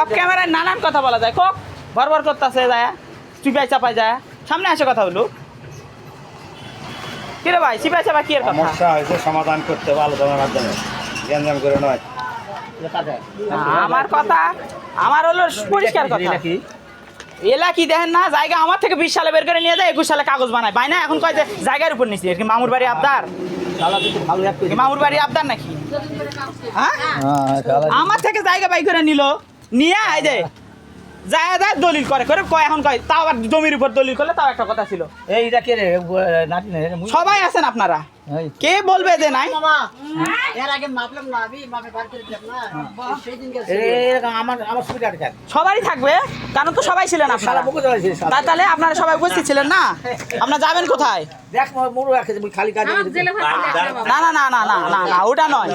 Of ক্যামেরায় নানান কথা বলা যায়। কক ভরভর করতেছে যায় চিপাই চাপাই যায়। সামনে আসে কথা বলু কিরে ভাই চিপাই চাপা কি এর কথা? সমস্যা হয়েছে সমাধান করতে হবে আলোচনার মাধ্যমে। গ্যাঞ্জাম করে নয়। আমার কথা আমার হলো পরিষ্কার কথা। এলা কি দেখেন না? জায়গা আমার থেকে বিশ সালে বের করে নিয়ে যায় একুশ সালে কাগজ বানায়। বাই না? এখন কয় যে জায়গার উপর নিচ্ছি কি মামুর বাড়ি আবদার? মামুর বাড়ি আবদার নাকি? হ্যাঁ? আমার থেকে জায়গা বাই করে নিল। নিয়ে এই যে যায় যায় দলিল করে করে কয় এখন কয় তাও আবার জমির উপর দলিল করলে তাও একটা কথা ছিল। এইটা কে রে সবাই আছেন আপনারা। এই কে বলবে যে নাই? এর আগে মাপলাম না আমি মাপে বার করে দিলাম না। সেই দিন গেছে। এরকম আমার আমার সুবিধা দেখ সবারই থাকবে? কারণ তো সবাই ছিলেন আপনারা। তাহলে আপনারা সবাই উপস্থিত ছিলেন না? আপনারা যাবেন কোথায়? দেখ মোর রাখে মুই খালি কাজে না না না না না না না ওটা নয়।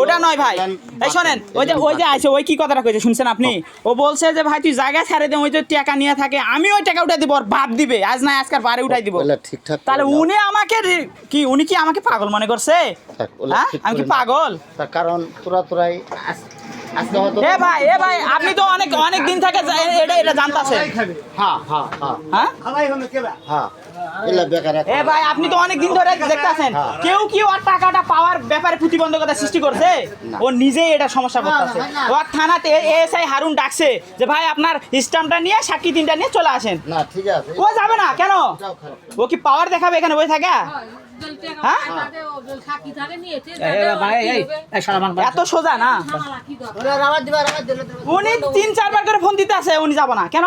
ওটা নয় ভাই। এই শোনেন ওই যে ওই যে আছে ওই কি কথাটা কইছে শুনছেন আপনি? ও বলছে যে ভাই তুই জায়গা ছেড়ে দে ওই যে টাকা নিয়ে থাকে আমি ওই টাকা উঠাই দিব আর ভাত দিবে। আজ না আজকাল বারে উঠাই দিব। ঠিকঠাক তাহলে উনি আমাকে কি উনি কি আমাকে পাগল মনে করছে? হ্যাঁ? আমি কি পাগল? কারণ তোরা তোরাই এ ভাই এ ভাই আপনি তো অনেক অনেক দিন থেকে এটা এটা জানতাছেন হ্যাঁ হ্যাঁ হ্যাঁ। হ্যাঁ? হ্যাঁ। এ ভাই আপনি তো অনেক দিন ধরে দেখতাছেন। কেউ কি ওর টাকাটা পাওয়ার ব্যাপারে প্রতিবন্ধকতা সৃষ্টি করছে। ও নিজেই এটা সমস্যা করতেছে। ও থানাতে এএসআই হারুন ডাকছে যে ভাই আপনার স্টাম্পটা নিয়ে সাক্ষী তিনটা নিয়ে চলে আসেন। না ঠিক আছে। ও যাবে না কেন? ও কি পাওয়ার দেখাবে এখানে বই থাকা? হ্যাঁ? এত সোজা না? উনি তিন চারবার করে ফোন দিতে আছে উনি যাব না। কেন?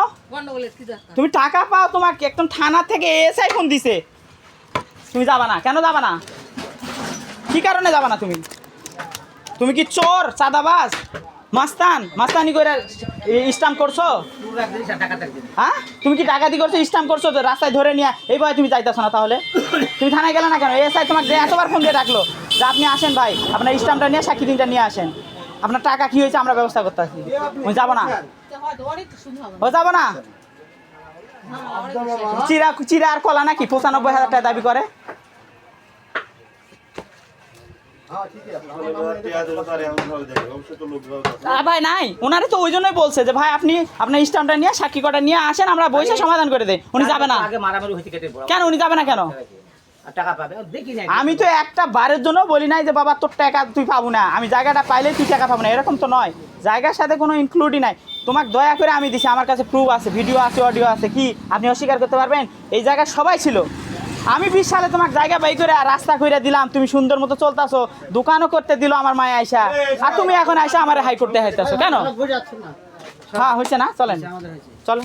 তুমি টাকা পাও তোমাকে একদম থানা থেকে এসে ফোন দিছে। তুমি যাবা না। কেন যাবা না? কি কারণে যাবা না তুমি? তুমি কি চোর চাঁদাবাজ? মাস্তান, মাস্তানি করে স্টাম্প করছ? হ্যাঁ? তুমি কি টাকা দিয়ে করছ, স্টাম্প করছ তো? রাস্তায় ধরে নিয়ে, এই ভয় তুমি যাইতেছো না তাহলে? তুমি থানায় গেলে না কেন? এসআই তোমাকে এতবার ফোন দিয়ে ডাকলো। যে আপনি আসেন ভাই, আপনার স্টাম্পটা নিয়ে, সাক্ষী দিনটা নিয়ে আসেন। আপনার টাকা কি হয়েছে আমরা ব্যবস্থা করতে আসি আমি যাব না। ও যাব না? চিরা চিরা আর কলা নাকি? পঁচানব্বই হাজার টাকা দাবি করে। ভাই নাই। ওনারে তো ওই জন্যই বলছে যে ভাই আপনি আপনার স্টাম্পটা নিয়ে সাক্ষী কটা নিয়ে আসেন আমরা বসে সমাধান করে দেই। উনি যাবে না। আগে মারামারি হইতে কেটে বড় কেন? উনি যাবে না কেন? আমি তো একটা বারের জন্য বলি নাই যে বাবা তোর টাকা তুই পাবো না। আমি জায়গাটা পাইলে তুই টাকা পাবো না। এরকম তো নয়। জায়গার সাথে কোনো ইনক্লুডই নাই। তোমাকে দয়া করে আমি দিছি। আমার কাছে প্রুফ আছে ভিডিও আছে অডিও আছে। কি? আপনি অস্বীকার করতে পারবেন? এই জায়গায় সবাই ছিল। আমি বিশ সালে তোমার জায়গা বাই করে রাস্তা করে দিলাম তুমি সুন্দর মতো চলতাছো দোকানও করতে দিল আমার মায়ে আইসা। আর তুমি এখন আইসা আমার হাই করতে হাইতেছো কেন? হ্যাঁ হয়েছে না? চলেন। চলেন। চলো